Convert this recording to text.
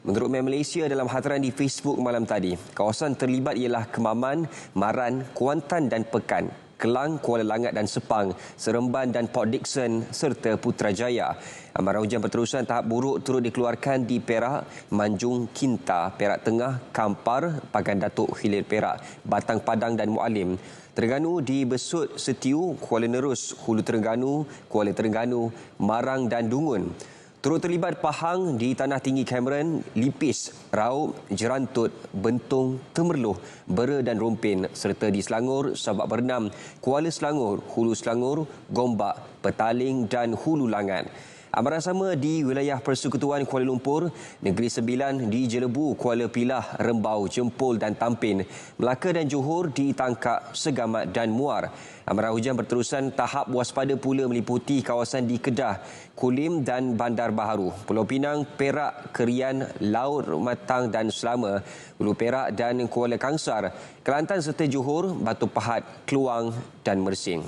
Menurut Mem Malaysia dalam hadiran di Facebook malam tadi, kawasan terlibat ialah Kemaman, Maran, Kuantan dan Pekan, Kelang, Kuala Langat dan Sepang, Seremban dan Port Dickson serta Putrajaya. Amaran hujan berterusan tahap buruk turut dikeluarkan di Perak, Manjung, Kinta, Perak Tengah, Kampar, Pagan Datuk, Hilir Perak, Batang Padang dan Mualim. Terengganu di Besut, Setiu, Kuala Nerus, Hulu Terengganu, Kuala Terengganu, Marang dan Dungun. Turut terlibat Pahang di Tanah Tinggi Cameron, Lipis, Raup, Jerantut, Bentung, Temerloh, Bera dan Rompin serta di Selangor, Sabak Bernam, Kuala Selangor, Hulu Selangor, Gombak, Petaling dan Hulu Langan. Amaran sama di wilayah Persekutuan Kuala Lumpur, Negeri Sembilan di Jelebu, Kuala Pilah, Rembau, Jempol dan Tampin, Melaka dan Johor di Tangkak, Segamat dan Muar. Amaran hujan berterusan tahap waspada pula meliputi kawasan di Kedah, Kulim dan Bandar Baharu, Pulau Pinang, Perak, Kerian, Laut Matang dan Selama, Ulu Perak dan Kuala Kangsar, Kelantan serta Johor, Batu Pahat, Keluang dan Mersing.